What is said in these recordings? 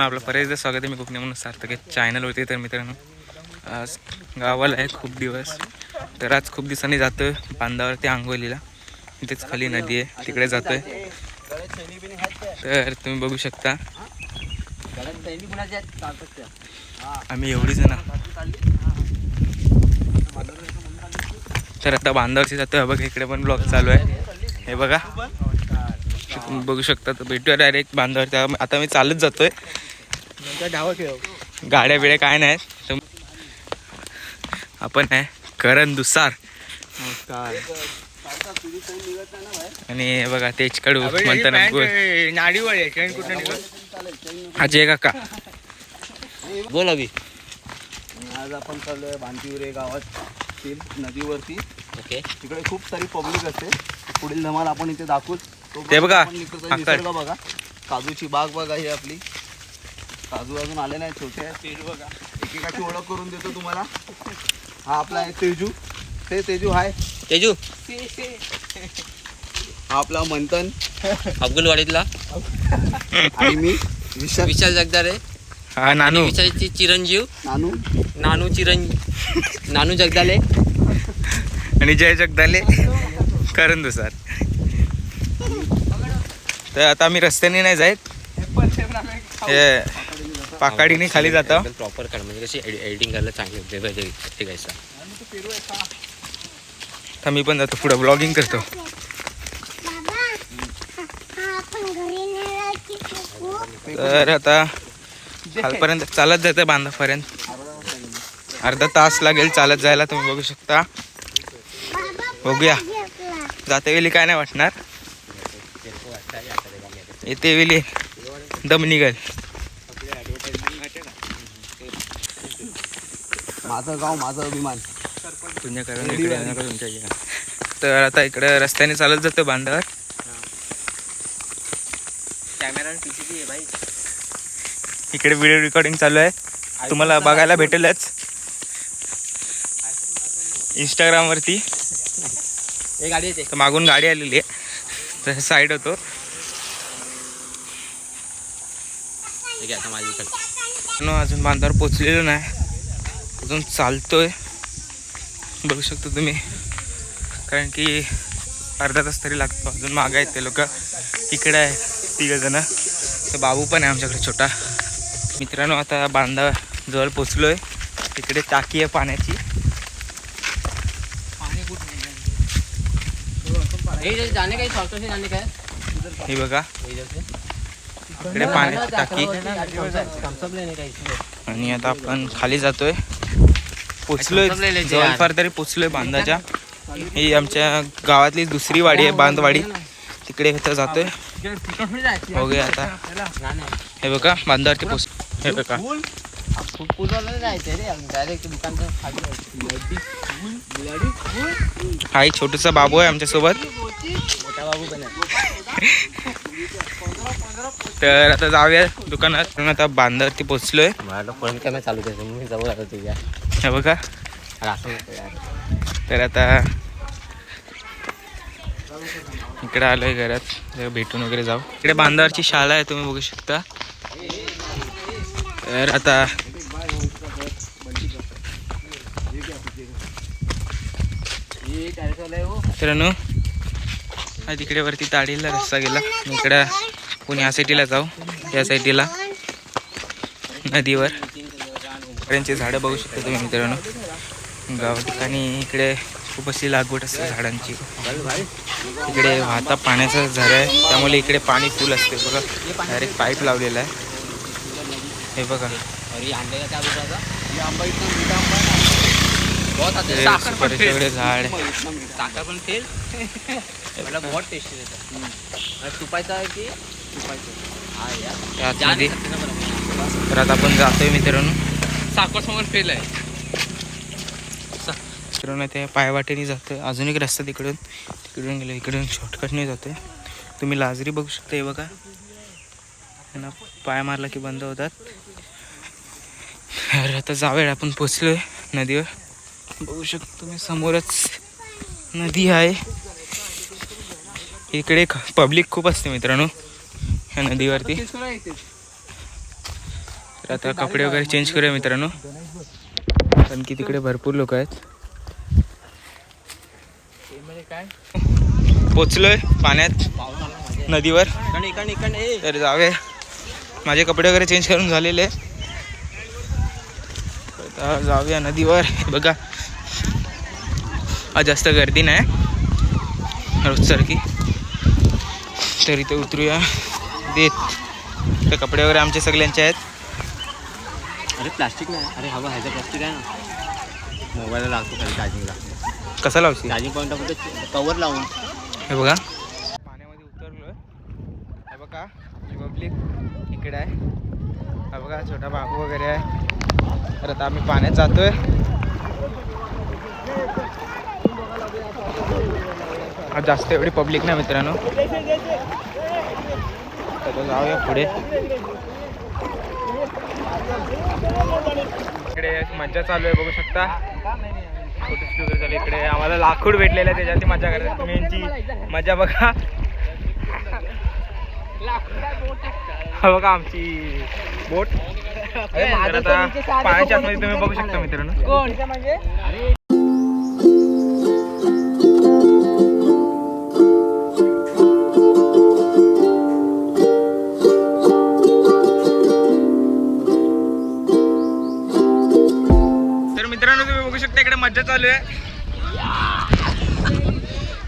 आपलं परत स्वागत आहे मी कोकणी म्हणून सार्थक आहे चॅनलवरती तर मित्रांनो आज गावाला आहे खूप दिवस. तर आज खूप दिवसांनी जातोय बांधावरती आंघोलीला तिथेच खाली नदी आहे तिकडे जातोय. तर तुम्ही बघू शकता. आम्ही एवढी जण. तर आता बांधावरती जातोय. बघा इकडे पण ब्लॉग चालू आहे. हे बघा. तुम्ही बघू शकता तर भेटूया डायरेक्ट बांधावरती. आता मी चालत जातोय. गाड्या बिड्या काय नाही आपण आहे करण दुसार. आणि बघा तेच कडू म्हणताना गोल अजय काका. बोल अभि. आज आपण चाललोय भांतीवरे गावात ती नदीवरती. ओके. तिकडे खूप सारी पब्लिक असते. पुढील धमाल आपण इथे दाखवू. ते बघा, बघा. काजूची बाग बघा ही आपली. काजू अजून आले नाही छोटे. आहेत तेजू बघा. एकेकाची ओळख करून देतो तुम्हाला. हा आपला आहे तेजू. ते तेजू हाय. तेजू. हा आपला मंथन. अब्दुलवाडीतला. आणि मी विशाल. विशाल जगदारे हा नानू. विशालची चिरंजीव. नानू. नानू चिरंज नानू जगदाले. आणि जय जगदाले. करण दुसार. तर आता आम्ही रस्त्याने नाही जायत. हे. पाकाडीने खाली जातो. प्रॉपर काढ म्हणजे कशी एडिटिंग करायला चांगली होते पाहिजे ते कायचा तर मी पण जातो पुढे. ब्लॉगिंग करतो. तर आता खालपर्यंत चालत जातं बांधापर्यंत. अर्धा तास लागेल चालत जायला तुम्ही बघू शकता. बघूया. जाते वेळी काय नाही वाटणार. येते वेळी. दम निघेल. माझं गाव माझा अभिमान. पुण्य करून इकडे येऊ नका तुमच्या इकडे. तर आता इकडे रस्त्याने चालत जातो बांधावर. कॅमेरा पीसीची भाई. इकडे व्हिडिओ रेकॉर्डिंग चालू आहे. तुम्हाला बघायला भेटेलच. इंस्टाग्राम वरती. हे गाडी येते तर मागून गाडी आलेली आहे. तर साईड होतो. ठीक आहे आता माझी नो अजून बांधावर पोचलेलो नाही. अजून चालतोय. बघू शकतो तुम्ही. कारण की अर्धा तास तरी लागतो. अजून मागं आहेत ते लोक. इकडे आहे तिघ जण तर बाबू पण आहे आमच्याकडे छोटा. मित्रांनो आता बांधा जवळ पोचलोय. तिकडे टाकी आहे पाण्याची. हे ही बघा. इकडे पाण्याची टाकी. आणि आता आपण खाली जातोय. पोचलोय जवळपार तरी पोचलोय बांधाच्या. ही आमच्या गावातली दुसरी वाडी आहे बांधवाडी. तिकडे इथं जातोय. बघूया आता. हे बघा बांधावरती पोच हे बघा. हा एक छोटूसा बाबू आहे आमच्यासोबत. तर आता जाऊया दुकानात. आता बांधावरती पोचलोय. मला फोन कॅमेरा चालू करायचं मी जवळ आता तुझ्या. हे बघा. यार तर आता इकडे आलोय घरात. भेटून वगैरे जाऊ. इकडे बांधावरची शाळा आहे तुम्ही बघू शकता. तर आता मित्रांनो हा तिकडे वरती ताडीला रस्ता गेला. इकडे इकडं कोणी ह्या साईडला जाऊ या साईडला. नदीवर. त्यांची झाडं बघू शकता तुम्ही मित्रांनो. गाव ठिकाणी इकडे खूप अशी लागवड असते झाडांची. इकडे वाहता पाण्याचा झरा आहे. त्यामुळे इकडे पाणी फुल असते. बघा डायरेक्ट पाईप लावलेला आहे. हे बघा. वगैरे झाड हा. तर आता आपण जातोय मित्रांनो. साखर फेल आहे. मित्रांनो ते पायवाटेने जातं अजून एक रस्ता तिकडून तिकडून गेलो. इकडून शॉर्टकटने जाते तुम्ही लाजरी बघू शकता हे बघा. त्यांना पाय मारला की बंद होतात. अरे आता जावेळ. आपण पोचलोय नदीवर. बघू शकतो तुम्ही समोरच नदी आहे. इकडे पब्लिक खूप असते मित्रांनो ह्या नदीवरती. तर आता कपडे वगैरे चेंज करूया मित्रांनो. कारण की तिकडे भरपूर लोक आहेत. म्हणजे काय पोचलोय पाण्यात नदीवर. तर जावे माझे कपडे वगैरे चेंज करून झालेले तर आता जाऊया नदीवर. बघा. आज जास्त गर्दी नाही. रोजसारखी तर इथे उतरूया. देत. तर कपडे वगैरे आमचे सगळ्यांचे आहेत. अरे प्लास्टिक नाही. अरे हवा ह्याचं प्लास्टिक आहे ना. मोबाईलला लागतो खाली चार्जिंगला कसा लावशी चार्जिंग पॉईंट फक्त कवर लावून. हे बघा. पाण्यामध्ये उतरलोय. हे बघा पब्लिक इकडे आहे. हा बघा छोटा बाबू वगैरे आहे. तर आता आम्ही पाण्यात जातोय. आज जास्त एवढी पब्लिक नाही मित्रांनो. तर जाऊया पुढे. इकडे मज्जा चालू आहे बघू शकता. फोटोशूट वगैरे झाले इकडे. आम्हाला लाकूड भेटलेलं आहे त्याच्यात मजा करतात. तुम्ही यांची मजा बघा. हा बघा आमची बोट. पाण्याच्या आतमध्ये तुम्ही बघू शकता मित्रांनो. मित्रांनो तुम्ही बघू शकता इकडे मज्जा चालू आहे.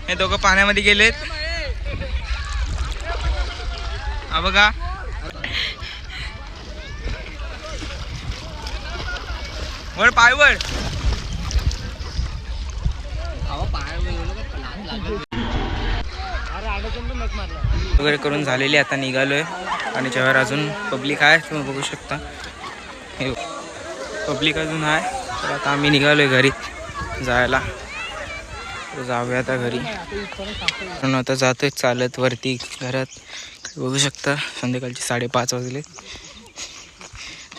हे दोघं पाण्यामध्ये गेलेत. हा बघा. वड पाय वळ. वगैरे करून झालेली आता निघालोय. आणि जेव्हा अजून पब्लिक आहे तुम्ही बघू शकता. हे पब्लिक अजून आहे. तर आता आम्ही निघालोय घरी जायला. तर जाऊया आता घरी. म्हणून आता जातोय चालत वरती घरात. बघू शकता संध्याकाळचे साडेपाच वाजले.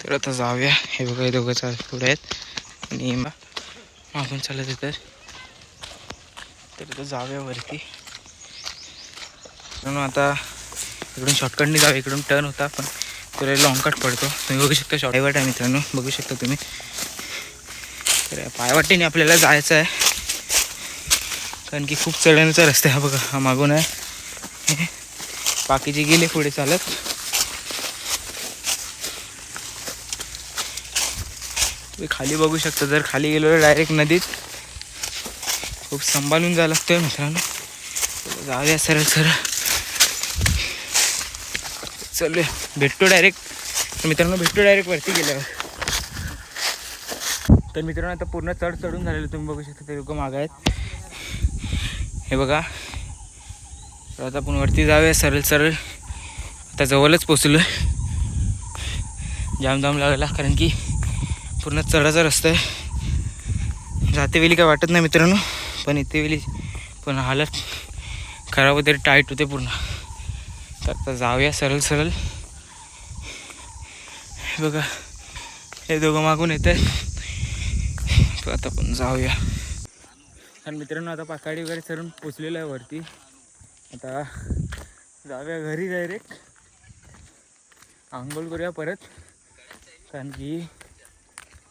तर आता जाऊया. हे बघा हे दोघं चाल पुढे आहेत. आणि मा- मागून चालत आहे तर. तर आता जाऊया वरती. म्हणून आता इकडून शॉर्टकटने जाऊ इकडून टर्न होता पण तुला लॉंगकट पडतो. तुम्ही बघू शकता शॉर्ट आहे मित्रांनो. बघू शकता तुम्ही. पाय वाटते पायवाटेने आपल्याला जायचं आहे. कारण की खूप चढण्याचा रस्ता आहे हा बघा हा मागून आहे. बाकीचे गेले पुढे चालत. तुम्ही खाली बघू शकता जर खाली गेलो डायरेक्ट नदीत. खूप सांभाळून जावं लागतोय मित्रांनो. जाऊया सरळ सरळ. चालूया. भेटतो डायरेक्ट मित्रांनो भेटतो डायरेक्ट वरती गेल्यावर. तर मित्रांनो आता पूर्ण चढ चढून झालेलं तुम्ही बघू शकता ते लोक मागं आहेत. हे बघा. तर आता आपण वरती जाऊया सरळ सरळ. आता जवळच पोचलो जाम जाम लागला कारण की पूर्ण चढाचा रस्ता आहे. जातेवेळी काय वाटत नाही मित्रांनो पण इथे वेळी पण हालत खराब होते टाईट होते पूर्ण. तर आता जाऊया सरळ सरळ. हे बघा. हे दोघं मागून येत आता पण जाऊया. आणि मित्रांनो आता पाकाडी वगैरे सरून पोचलेलं आहे वरती. आता जाऊया घरी डायरेक्ट आंघोळ करूया परत. कारण की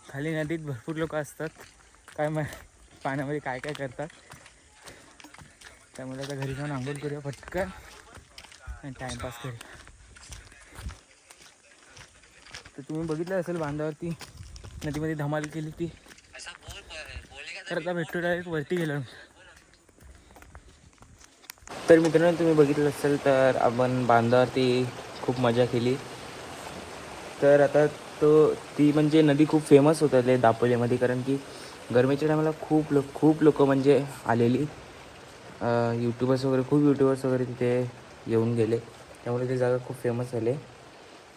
खाली नदीत भरपूर लोक असतात. काय मग पाण्यामध्ये काय काय करतात. त्यामुळे आता घरी जाऊन आंघोळ करूया पटकन. आणि टाईमपास करूया. तर तुम्ही बघितलं असेल बांधावरती नदीमध्ये धमाल केली ती. तर आता भेटतो डायरेक्ट वरती गेलो. तर मित्रांनो तुम्ही बघितलं असेल तर आपण बांधावरती खूप मजा केली. तर आता तो ती म्हणजे नदी खूप फेमस होत आहे दापोलीमध्ये कारण की गरमीच्या टायमाला खूप लोक खूप लोक म्हणजे आलेली. यूट्यूबर्स वगैरे खूप यूट्यूबर्स वगैरे तिथे येऊन गेले. त्यामुळे ती जागा खूप फेमस झाली.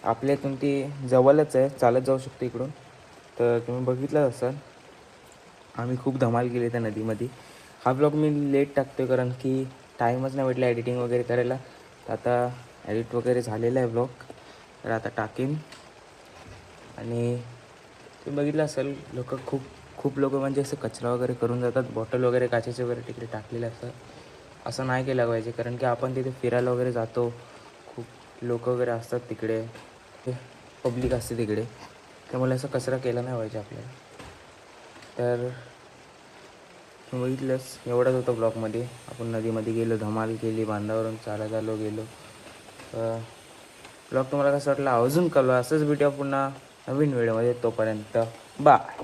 आपल्या इथून ती जवळच आहे चालत जाऊ शकतो इकडून. तर तुम्ही बघितलं असाल. आम्ही खूप धमाल केली त्या नदीमध्ये. हा ब्लॉग मी लेट टाकतो आहे कारण की टाईमच नाही भेटला एडिटिंग वगैरे करायला. तर आता एडिट वगैरे झालेला आहे ब्लॉग तर आता टाकेन. आणि तुम्ही बघितलं असेल लोक खूप खूप लोक म्हणजे असं कचरा वगैरे करून जातात. बॉटल वगैरे काचेचे वगैरे तिकडे टाकलेले असतात. असं नाही केलं पाहिजे. कारण की आपण तिथे फिरायला वगैरे जातो. खूप लोक वगैरे असतात तिकडे. पब्लिक असते तिकडे. त्यामुळे असं कचरा केला नाही पाहिजे आपल्याला. तर बघितलंच एवढाच होतं ब्लॉकमध्ये आपण नदीमध्ये गेलो धमाल केली बांधावरून चालत आलो गेलो. ब्लॉग तुम्हाला कसं वाटलं? अजून कळवा. असंच भेटूया पुन्हा नवीन व्हिडिओमध्ये तोपर्यंत बाय